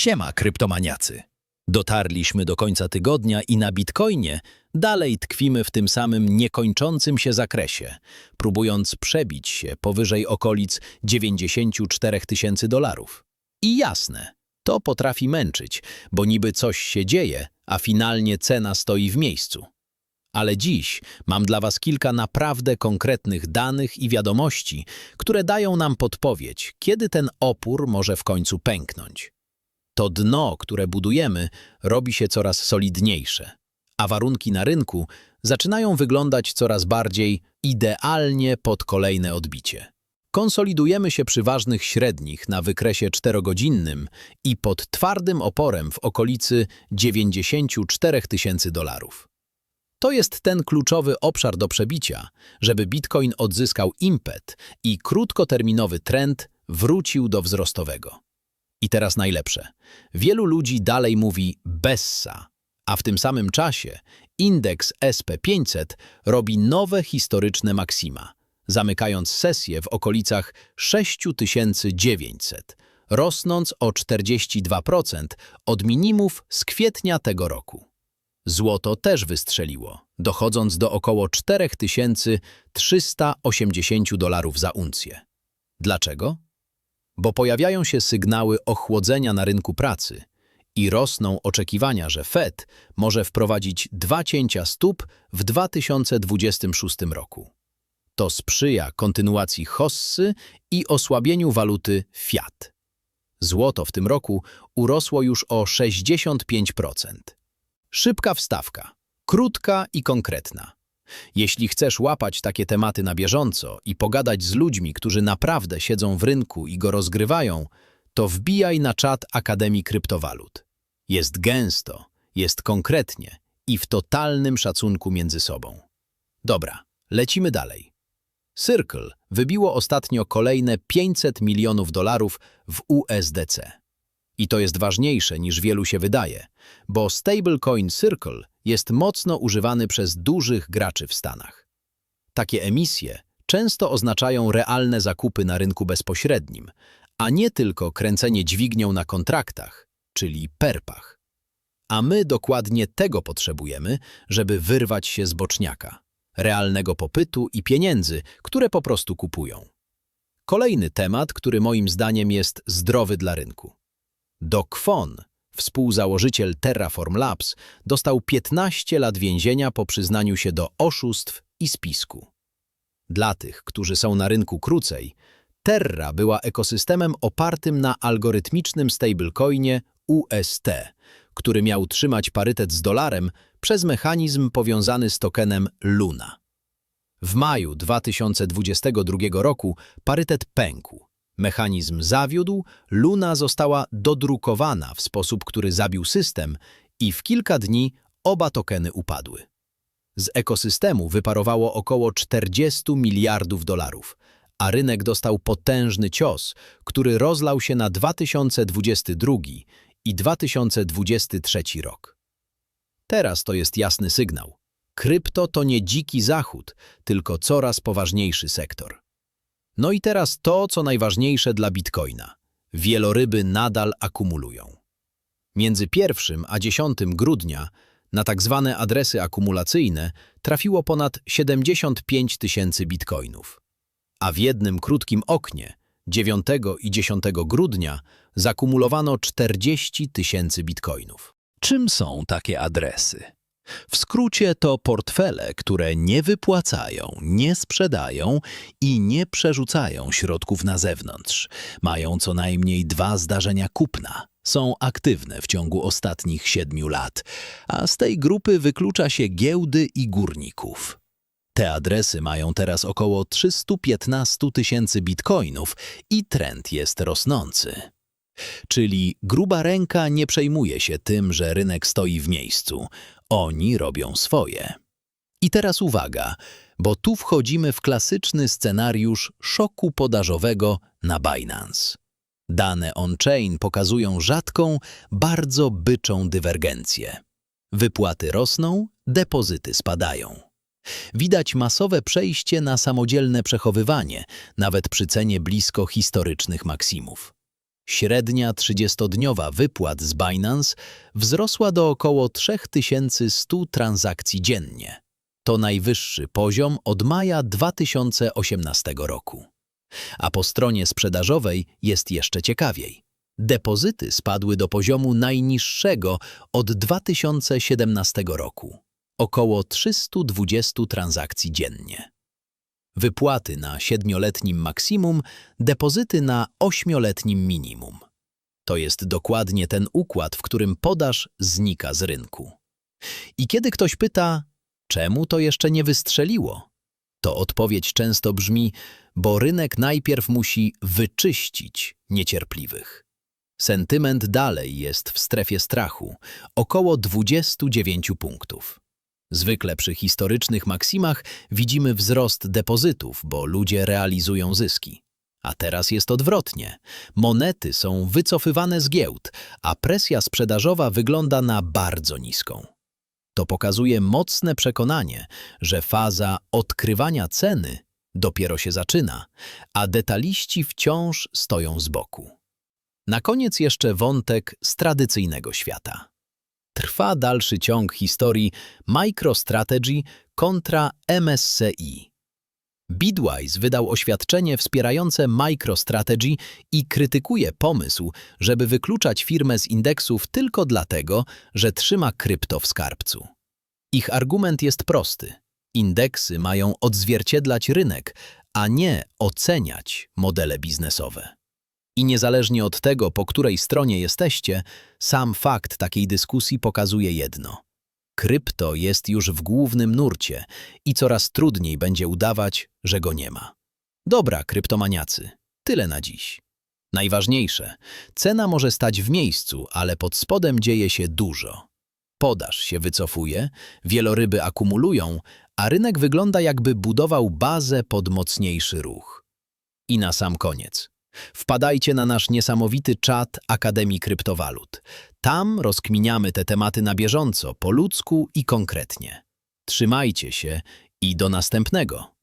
Siema, kryptomaniacy. Dotarliśmy do końca tygodnia i na Bitcoinie dalej tkwimy w tym samym niekończącym się zakresie, próbując przebić się powyżej okolic 94 tysięcy dolarów. I jasne, to potrafi męczyć, bo niby coś się dzieje, a finalnie cena stoi w miejscu. Ale dziś mam dla Was kilka naprawdę konkretnych danych i wiadomości, które dają nam podpowiedź, kiedy ten opór może w końcu pęknąć. To dno, które budujemy, robi się coraz solidniejsze, a warunki na rynku zaczynają wyglądać coraz bardziej idealnie pod kolejne odbicie. Konsolidujemy się przy ważnych średnich na wykresie czterogodzinnym i pod twardym oporem w okolicy 94 tysięcy dolarów. To jest ten kluczowy obszar do przebicia, żeby Bitcoin odzyskał impet i krótkoterminowy trend wrócił do wzrostowego. I teraz najlepsze. Wielu ludzi dalej mówi Bessa, a w tym samym czasie indeks SP500 robi nowe historyczne maksima, zamykając sesję w okolicach 6900, rosnąc o 42% od minimów z kwietnia tego roku. Złoto też wystrzeliło, dochodząc do około 4380 dolarów za uncję. Dlaczego? Bo pojawiają się sygnały ochłodzenia na rynku pracy i rosną oczekiwania, że Fed może wprowadzić dwa cięcia stóp w 2026 roku. To sprzyja kontynuacji hossy i osłabieniu waluty fiat. Złoto w tym roku urosło już o 65%. Szybka wstawka, krótka i konkretna. Jeśli chcesz łapać takie tematy na bieżąco i pogadać z ludźmi, którzy naprawdę siedzą w rynku i go rozgrywają, to wbijaj na czat Akademii Kryptowalut. Jest gęsto, jest konkretnie i w totalnym szacunku między sobą. Dobra, lecimy dalej. Circle wybiło ostatnio kolejne 500 milionów dolarów w USDC. I to jest ważniejsze niż wielu się wydaje, bo stablecoin Circle jest mocno używany przez dużych graczy w Stanach. Takie emisje często oznaczają realne zakupy na rynku bezpośrednim, a nie tylko kręcenie dźwignią na kontraktach, czyli perpach. A my dokładnie tego potrzebujemy, żeby wyrwać się z boczniaka, realnego popytu i pieniędzy, które po prostu kupują. Kolejny temat, który moim zdaniem jest zdrowy dla rynku. Do Kwon, współzałożyciel Terraform Labs, dostał 15 lat więzienia po przyznaniu się do oszustw i spisku. Dla tych, którzy są na rynku krócej, Terra była ekosystemem opartym na algorytmicznym stablecoinie UST, który miał trzymać parytet z dolarem przez mechanizm powiązany z tokenem Luna. W maju 2022 roku parytet pękł, Mechanizm zawiódł, Luna została dodrukowana w sposób, który zabił system i w kilka dni oba tokeny upadły. Z ekosystemu wyparowało około 40 miliardów dolarów, a rynek dostał potężny cios, który rozlał się na 2022 i 2023 rok. Teraz to jest jasny sygnał. Krypto to nie dziki zachód, tylko coraz poważniejszy sektor. No i teraz to, co najważniejsze dla Bitcoina. Wieloryby nadal akumulują. Między 1 a 10 grudnia na tak zwane adresy akumulacyjne trafiło ponad 75 tysięcy bitcoinów. A w jednym krótkim oknie, 9 i 10 grudnia, zakumulowano 40 tysięcy bitcoinów. Czym są takie adresy? W skrócie to portfele, które nie wypłacają, nie sprzedają i nie przerzucają środków na zewnątrz. Mają co najmniej dwa zdarzenia kupna. Są aktywne w ciągu ostatnich siedmiu lat, a z tej grupy wyklucza się giełdy i górników. Te adresy mają teraz około 315 tysięcy bitcoinów i trend jest rosnący. Czyli gruba ręka nie przejmuje się tym, że rynek stoi w miejscu. Oni robią swoje. I teraz uwaga, bo tu wchodzimy w klasyczny scenariusz szoku podażowego na Binance. Dane on-chain pokazują rzadką, bardzo byczą dywergencję. Wypłaty rosną, depozyty spadają. Widać masowe przejście na samodzielne przechowywanie, nawet przy cenie blisko historycznych maksimów. Średnia 30-dniowa wypłat z Binance wzrosła do około 3100 transakcji dziennie. To najwyższy poziom od maja 2018 roku. A po stronie sprzedażowej jest jeszcze ciekawiej. Depozyty spadły do poziomu najniższego od 2017 roku. Około 320 transakcji dziennie. Wypłaty na siedmioletnim maksimum, depozyty na ośmioletnim minimum. To jest dokładnie ten układ, w którym podaż znika z rynku. I kiedy ktoś pyta, czemu to jeszcze nie wystrzeliło, to odpowiedź często brzmi, bo rynek najpierw musi wyczyścić niecierpliwych. Sentyment dalej jest w strefie strachu, około 29 punktów. Zwykle przy historycznych maksimach widzimy wzrost depozytów, bo ludzie realizują zyski. A teraz jest odwrotnie. Monety są wycofywane z giełd, a presja sprzedażowa wygląda na bardzo niską. To pokazuje mocne przekonanie, że faza odkrywania ceny dopiero się zaczyna, a detaliści wciąż stoją z boku. Na koniec jeszcze wątek z tradycyjnego świata. Trwa dalszy ciąg historii MicroStrategy kontra MSCI. Bitwise wydał oświadczenie wspierające MicroStrategy i krytykuje pomysł, żeby wykluczać firmę z indeksów tylko dlatego, że trzyma krypto w skarbcu. Ich argument jest prosty. Indeksy mają odzwierciedlać rynek, a nie oceniać modele biznesowe. I niezależnie od tego, po której stronie jesteście, sam fakt takiej dyskusji pokazuje jedno. Krypto jest już w głównym nurcie i coraz trudniej będzie udawać, że go nie ma. Dobra, kryptomaniacy, tyle na dziś. Najważniejsze, cena może stać w miejscu, ale pod spodem dzieje się dużo. Podaż się wycofuje, wieloryby akumulują, a rynek wygląda jakby budował bazę pod mocniejszy ruch. I na sam koniec. Wpadajcie na nasz niesamowity czat Akademii Kryptowalut. Tam rozkminiamy te tematy na bieżąco, po ludzku i konkretnie. Trzymajcie się i do następnego.